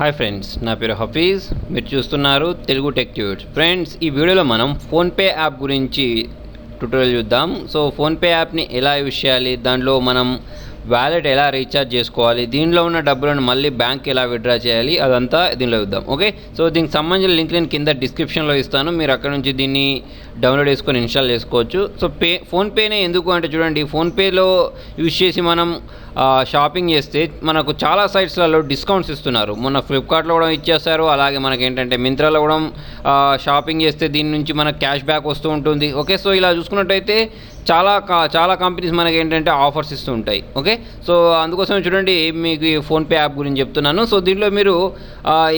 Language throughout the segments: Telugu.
హాయ్ ఫ్రెండ్స్ నా పేరు హఫీజ్. మీరు చూస్తున్నారు తెలుగు టెక్ ట్యూట్స్ ఫ్రెండ్స్ ఈ వీడియోలో మనం ఫోన్పే యాప్ గురించి ట్యూటోరియల్ చూద్దాం. సో ఫోన్పే యాప్ని ఎలా యూజ్ చేయాలి? దాంట్లో మనం వ్యాలెట్ ఎలా రీఛార్జ్ చేసుకోవాలి? దీనిలో ఉన్న డబ్బులను మళ్ళీ బ్యాంక్ ఎలా విత్డ్రా చేయాలి? అదంతా దీనిలో చూద్దాం. ఓకే సో దీనికి సంబంధించిన లింక్ నేను కింద డిస్క్రిప్షన్లో ఇస్తాను. మీరు అక్కడ నుంచి దీన్ని డౌన్లోడ్ చేసుకొని ఇన్స్టాల్ చేసుకోవచ్చు. సో పే ఫోన్పేనే ఎందుకు అంటే చూడండి ఫోన్పేలో యూజ్ చేసి మనం షాపింగ్ చేస్తే మనకు చాలా సైట్స్లలో డిస్కౌంట్స్ ఇస్తున్నారు. మొన్న ఫ్లిప్కార్ట్లో కూడా ఇచ్చేస్తారు అలాగే మనకి ఏంటంటే మింత్రాలో కూడా షాపింగ్ చేస్తే దీని నుంచి మనకు క్యాష్ బ్యాక్ వస్తూ ఉంటుంది. ఓకే సో ఇలా చూసుకున్నట్టయితే చాలా చాలా కంపెనీస్ మనకి ఏంటంటే ఆఫర్స్ ఇస్తూ ఉంటాయి. ఓకే సో అందుకోసం చూడండి మీకు ఫోన్పే యాప్ గురించి చెప్తున్నాను. సో దీంట్లో మీరు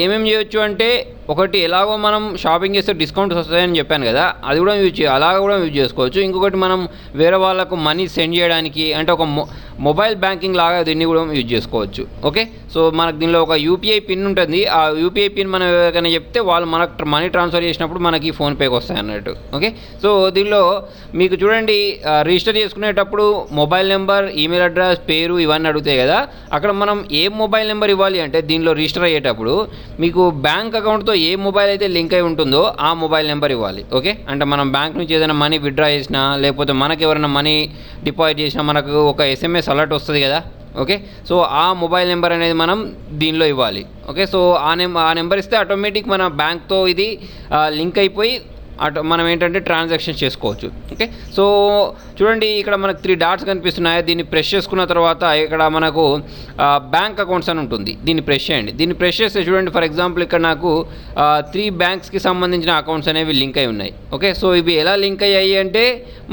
ఏమేమి చేయొచ్చు అంటే ఒకటి ఎలాగో మనం షాపింగ్ చేస్తే డిస్కౌంట్స్ వస్తాయని చెప్పాను కదా అది కూడా యూజ్ చేయ కూడా యూజ్ చేసుకోవచ్చు. ఇంకొకటి మనం వేరే వాళ్ళకు మనీ సెండ్ చేయడానికి అంటే ఒక మొ మొబైల్ బ్యాంకింగ్ లాగా దీన్ని కూడా యూజ్ చేసుకోవచ్చు. ఓకే? సో మనకు దీనిలో ఒక యూపీఐ పిన్ ఉంటుంది. ఆ యూపీఐ పిన్ మనం ఎవరికైనా చెప్తే వాళ్ళు మనకు మనీ ట్రాన్స్ఫర్ చేసినప్పుడు మనకి ఫోన్పేకి వస్తాయి అన్నట్టు. ఓకే? సో దీనిలో మీకు చూడండి రిజిస్టర్ చేసుకునేటప్పుడు మొబైల్ నెంబర్ ఈమెయిల్ అడ్రస్ పేరు ఇవన్నీ అడుగుతాయి కదా. అక్కడ మనం ఏ మొబైల్ నెంబర్ ఇవ్వాలి అంటే దీనిలో రిజిస్టర్ అయ్యేటప్పుడు మీకు బ్యాంక్ అకౌంట్తో ఏ మొబైల్ అయితే లింక్ అయి ఉంటుందో ఆ మొబైల్ నెంబర్ ఇవ్వాలి ఓకే అంటే మనం బ్యాంక్ నుంచి ఏదైనా మనీ విత్డ్రా చేసినా లేకపోతే మనకి ఎవరైనా మనీ డిపాజిట్ చేసినా మనకు ఒక ఎస్ఎంఎస్ అలర్ట్ వస్తుంది కదా ఓకే సో ఆ మొబైల్ నెంబర్ అనేది మనం దీనిలో ఇవ్వాలి ఓకే సో ఆ నెంబర్ ఆ నెంబర్ ఇస్తే ఆటోమేటిక్ మన బ్యాంక్తో ఇది లింక్ అయిపోయి అటు మనం ఏంటంటే ట్రాన్సాక్షన్ చేసుకోవచ్చు. ఓకే సో చూడండి ఇక్కడ మనకు త్రీ డాట్స్ కనిపిస్తున్నాయి. దీన్ని ప్రెస్ చేసుకున్న తర్వాత ఇక్కడ మనకు బ్యాంక్ అకౌంట్స్ అని ఉంటుంది. దీన్ని ప్రెస్ చేయండి. దీన్ని ప్రెస్ చేస్తే చూడండి ఫర్ ఎగ్జాంపుల్ ఇక్కడ నాకు త్రీ బ్యాంక్స్కి సంబంధించిన అకౌంట్స్ అనేవి లింక్ అయి ఉన్నాయి. ఓకే సో ఇవి ఎలా లింక్ అయ్యాయి అంటే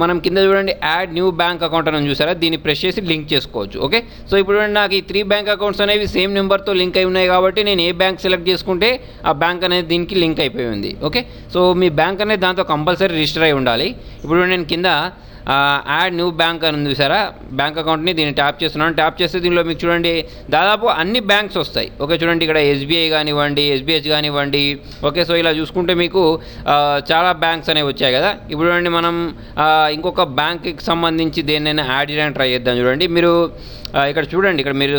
మనం కింద చూడండి యాడ్ న్యూ బ్యాంక్ అకౌంట్ అని చూసారా? దీన్ని ప్రెస్ చేసి లింక్ చేసుకోవచ్చు. ఓకే సో ఇప్పుడు నాకు ఈ త్రీ బ్యాంక్ అకౌంట్స్ అనేవి సేమ్ నెంబర్తో లింక్ అయి ఉన్నాయి కాబట్టి నేను ఏ బ్యాంక్ సెలెక్ట్ చేసుకుంటే ఆ బ్యాంక్ అనేది దీనికి లింక్ అయిపోయి ఉంది. ఓకే సో మీ బ్యాంక్ అనేది దాంతో కంపల్సరీ రిజిస్టర్ అయి ఉండాలి. ఇప్పుడు నేను కింద యాడ్ న్యూ బ్యాంక్ అని ఉంది చూసారా? బ్యాంక్ అకౌంట్ని దీన్ని ట్యాప్ చేస్తున్నాను. ట్యాప్ చేస్తే దీనిలో మీకు చూడండి దాదాపు అన్ని బ్యాంక్స్ వస్తాయి. ఓకే చూడండి ఇక్కడ ఎస్బీఐ కానివ్వండి ఎస్బీహెచ్ కానివ్వండి ఓకే సో ఇలా చూసుకుంటే మీకు చాలా బ్యాంక్స్ అనేవి వచ్చాయి కదా. ఇప్పుడు చూడండి మనం ఇంకొక బ్యాంక్కి సంబంధించి దేన్నైనా యాడ్ చేయడానికి ట్రై చేద్దాం చూడండి. మీరు ఇక్కడ చూడండి ఇక్కడ మీరు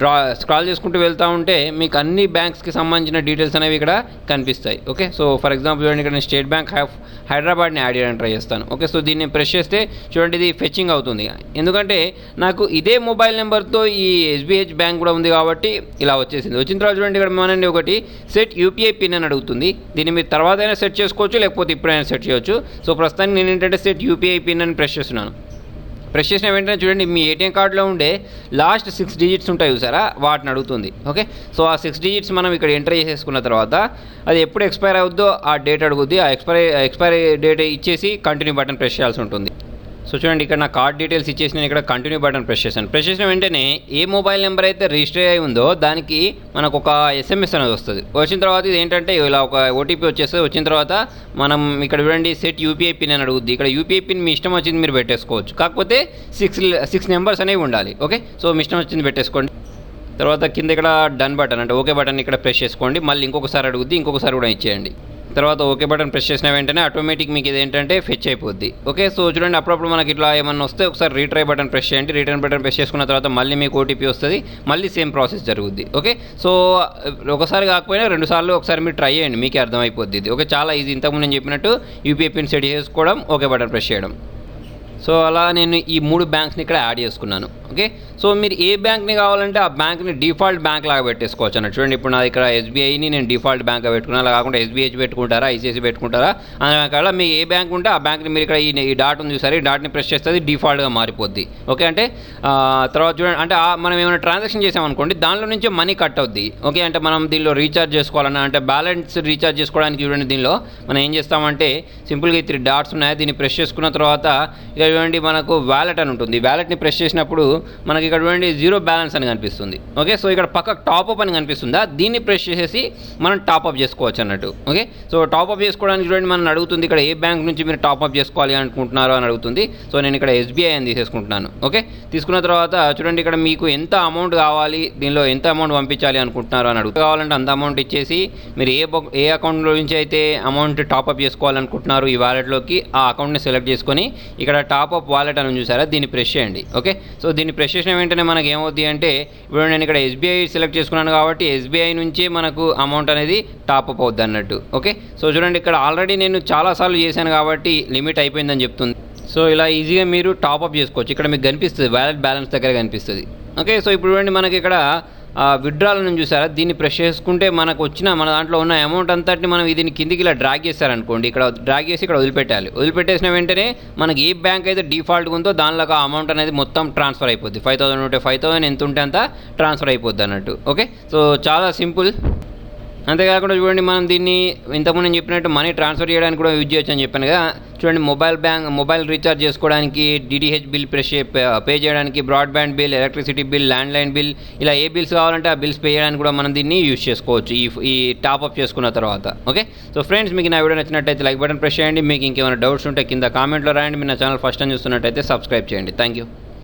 డ్రా స్క్రాల్ చేసుకుంటూ వెళ్తూ ఉంటే మీకు అన్ని బ్యాంక్స్కి సంబంధించిన డీటెయిల్స్ అనేవి ఇక్కడ కనిపిస్తాయి. ఓకే సో ఫర్ ఎగ్జాంపుల్ చూడండి ఇక్కడ నేను స్టేట్ బ్యాంక్ హైదరాబాద్ని యాడ్ చేయడానికి ట్రై చేస్తాను. ఓకే సో దీన్ని ప్రెషర్ చేస్తే చూడండి ఇది ఫెచ్చింగ్ అవుతుంది. ఎందుకంటే నాకు ఇదే మొబైల్ నెంబర్తో ఈ ఎస్బీహెచ్ బ్యాంక్ కూడా ఉంది కాబట్టి ఇలా వచ్చేసింది. వచ్చిన తర్వాత చూడండి ఇక్కడ మనండి ఒకటి సెట్ యూపీఐ పిన్ అని అడుగుతుంది. దీన్ని మీరు తర్వాత అయినా సెట్ చేసుకోవచ్చు లేకపోతే ఇప్పుడైనా సెట్ చేయొచ్చు. సో ప్రస్తుతానికి నేను ఏంటంటే సెట్ యూపీఐ పిన్ అని ప్రెస్ చేస్తున్నాను. ప్రెస్ చేసిన వెంటనే చూడండి మీ ఏటీఎం కార్డులో ఉండే లాస్ట్ సిక్స్ డిజిట్స్ ఉంటాయి చూసారా? వాటిని అడుగుతుంది ఓకే సో ఆ సిక్స్ డిజిట్స్ మనం ఇక్కడ ఎంటర్ చేసేసుకున్న తర్వాత అది ఎప్పుడు ఎక్స్పైర్ అవుద్దో ఆ డేట్ అడుగుద్ది. ఆ ఎక్స్పైరీ ఎక్స్పైరీ డేట్ ఇచ్చేసి కంటిన్యూ బటన్ ప్రెస్ చేయాల్సి ఉంటుంది. సో చూడండి ఇక్కడ నా కార్డ్ డీటెయిల్స్ ఇచ్చేసి నేను ఇక్కడ కంటిన్యూ బటన్ ప్రెస్ చేశాను. ప్రెస్ చేసిన వెంటనే ఏ మొబైల్ నెంబర్ అయితే రిజిస్టర్ అయి ఉందో దానికి మనకు ఒక ఎస్ఎంఎస్ అనేది వస్తుంది. వచ్చిన తర్వాత ఇది ఏంటంటే ఇలా ఒక ఓటీపీ వచ్చేస్తుంది. వచ్చిన తర్వాత మనం ఇక్కడ చూడండి సెట్ యూపీఐ పిన్ అని అడుగుద్ది. ఇక్కడ యూపీఐ పిన్ మీ ఇష్టం వచ్చింది మీరు పెట్టేసుకోవచ్చు. కాకపోతే సిక్స్ సిక్స్ నెంబర్స్ అనేవి ఉండాలి. ఓకే? సో మీ ఇష్టం వచ్చింది పెట్టేసుకోండి. తర్వాత కింద ఇక్కడ డన్ బటన్ అంటే ఓకే బటన్ ఇక్కడ ప్రెస్ చేసుకోండి. మళ్ళీ ఇంకొకసారి అడుగుద్ది ఇంకొకసారి కూడా ఇచ్చేయండి. తర్వాత ఓకే బటన్ ప్రెస్ చేసిన వెంటనే ఆటోమేటిక్ మీకు ఇది ఏంటంటే ఫెచ్ అయిపోద్ది. ఓకే సో చూడండి అప్పుడప్పుడు మనకి ఇట్లా ఏమన్నా వస్తే ఒకసారి రీట్రై బటన్ ప్రెస్ చేయండి. రిటర్న్ బటన్ ప్రెస్ చేసుకున్న తర్వాత మళ్ళీ మీకు ఓటీపీ వస్తుంది. మళ్ళీ సేమ్ ప్రాసెస్ జరుగుద్ది. ఓకే సో ఒకసారి కాకపోయినా రెండు సార్లు ఒకసారి మీరు ట్రై చేయండి. మీకే అర్థమైపోద్ది ఇది. ఓకే చాలా ఈజీ ఇంతకుముందు నేను చెప్పినట్టు యూపీఐ పిన్ సెట్ చేసుకోవడం ఓకే బటన్ ప్రెస్ చేయడం. సో అలా నేను ఈ మూడు బ్యాంక్స్ని ఇక్కడ యాడ్ చేసుకున్నాను. ఓకే? సో మీరు ఏ బ్యాంక్ని కావాలంటే ఆ బ్యాంక్ని డిఫాల్ట్ బ్యాంక్ లాగా పెట్టేసుకోవచ్చు అన్నట్టు. చూడండి ఇప్పుడు నా ఇక్కడ ఎస్బీఐని నేను డిఫాల్ట్ బ్యాంక్గా పెట్టుకున్నాను అలా కాకుండా ఎస్బీహెచ్ పెట్టుకుంటారా ఐసీఐసీ పెట్టుకుంటారా? అందువల్ల మీ ఏ బ్యాంక్ ఉంటే ఆ బ్యాంక్ని మీరు ఇక్కడ ఈ డాట్ ఉంది సరే ఈ డాట్ని ప్రెస్ చేస్తే అది డిఫాల్ట్గా మారిపోద్ది. ఓకే? అంటే తర్వాత చూడండి అంటే మనం ఏమైనా ట్రాన్సాక్షన్ చేసామనుకోండి దానిలో నుంచి మనీ కట్ అవుద్ది. ఓకే? అంటే మనం దీనిలో రీఛార్జ్ చేసుకోవాలన్నా అంటే బ్యాలెన్స్ రీఛార్జ్ చేసుకోవడానికి చూడండి దీనిలో మనం ఏం చేస్తామంటే సింపుల్గా ఈ త్రీ డాట్స్ ఉన్నాయి దీన్ని ప్రెస్ చేసుకున్న తర్వాత ఇక చూడండి మనకు వ్యాలెట్ అని ఉంటుంది. వ్యాలెట్ని ప్రెస్ చేసినప్పుడు మనకి ఇక్కడ చూడండి జీరో బ్యాలెన్స్ అని కనిపిస్తుంది. ఓకే సో ఇక్కడ పక్క టాప్అప్ అని కనిపిస్తుందా? దీన్ని ప్రెస్ చేసేసి మనం టాప్అప్ చేసుకోవచ్చు అన్నట్టు. ఓకే సో టాప్అప్ చేసుకోవడానికి చూడండి మనం అడుగుతుంది ఇక్కడ ఏ బ్యాంక్ నుంచి మీరు టాప్అప్ చేసుకోవాలి అనుకుంటున్నారో అని అడుగుతుంది. సో నేను ఇక్కడ ఎస్బీఐ అని తీసేసుకుంటున్నాను. ఓకే తీసుకున్న తర్వాత చూడండి ఇక్కడ మీకు ఎంత అమౌంట్ కావాలి దీనిలో ఎంత అమౌంట్ పంపించాలి అనుకుంటున్నారో అని అడుగుతుంది. కావాలంటే అంత అమౌంట్ ఇచ్చేసి మీరు ఏ ఏ అకౌంట్లో నుంచి అయితే అమౌంట్ టాప్అప్ చేసుకోవాలనుకుంటున్నారు ఈ వాలెట్లోకి ఆ అకౌంట్ని సెలెక్ట్ చేసుకొని ఇక్కడ టాప్అప్ వాలెట్ అని చూసారా దీన్ని ప్రెస్ చేయండి. ఓకే సో దీన్ని దీన్ని ప్రెస్ చేసిన వెంటనే మనకి ఏమవుతుంది అంటే ఇప్పుడు నేను ఇక్కడ ఎస్బీఐ సెలెక్ట్ చేసుకున్నాను కాబట్టి ఎస్బీఐ నుంచే మనకు అమౌంట్ అనేది టాప్ అప్ అవుద్ది అన్నట్టు. ఓకే సో చూడండి ఇక్కడ ఆల్రెడీ నేను చాలాసార్లు చేశాను కాబట్టి లిమిట్ అయిపోయిందని చెప్తుంది. సో ఇలా ఈజీగా మీరు టాప్అప్ చేసుకోవచ్చు. ఇక్కడ మీకు కనిపిస్తుంది వ్యాలెట్ బ్యాలెన్స్ దగ్గర కనిపిస్తుంది. ఓకే సో ఇప్పుడు చూడండి మనకి ఇక్కడ విడ్రాల్ నుంచి చూసారా? దీన్ని ప్రెస్ చేసుకుంటే మనకు వచ్చిన మన దాంట్లో ఉన్న అమౌంట్ అంతటిని మనం దీన్ని కిందికి ఇలా డ్రాగ్ చేశారనుకోండి ఇక్కడ డ్రాగ్ చేసి ఇక్కడ వదిలిపెట్టాలి. వదిలిపెట్టేసిన వెంటనే మనకి ఏ బ్యాంక్ అయితే డిఫాల్ట్గా ఉందో దానిలో ఆ అమౌంట్ అనేది మొత్తం ట్రాన్స్ఫర్ అయిపోద్ది. ఫైవ్ థౌసండ్ ఉంటే ఫైవ్ థౌసండ్ ఎంత ఉంటే అంత ట్రాన్స్ఫర్ అయిపోద్ది అన్నట్టు. ఓకే? సో చాలా సింపుల్. అంతేకాకుండా చూడండి మనం దీన్ని ఇంతకుముందు నేను చెప్పినట్టు మనీ ట్రాన్స్ఫర్ చేయడానికి కూడా యూజ్ చేయొచ్చు అని చెప్పాను కదా. చూడండి మొబైల్ బ్యాంక్ మొబైల్ రీఛార్జ్ చేసుకోవడానికి డిటిహెచ్ బిల్ ప్రెష్ పే చేయడానికి broadband bill electricity bill landline bill ఇలా ఏ బిల్స్ కావాలంటే ఆ బిల్స్ పే చేయడానికి కూడా మనం దీన్ని యూజ్ చేసుకోవచ్చు ఈ ఈ టాప్అప్ చేసుకున్న తర్వాత. ఓకే? సో ఫ్రెండ్స్ మీకు నా వీడియో నచ్చినట్టయితే లైక్ బటన్ ప్రెస్ చేయండి. మీకు ఇంకేమైనా డౌట్స్ ఉంటే కింద కామెంట్లో రాయండి. మీరు నా ఛానల్ ఫస్ట్ టైం చూస్తున్నట్టయితే సబ్స్క్రైబ్ చేయండి. Thank you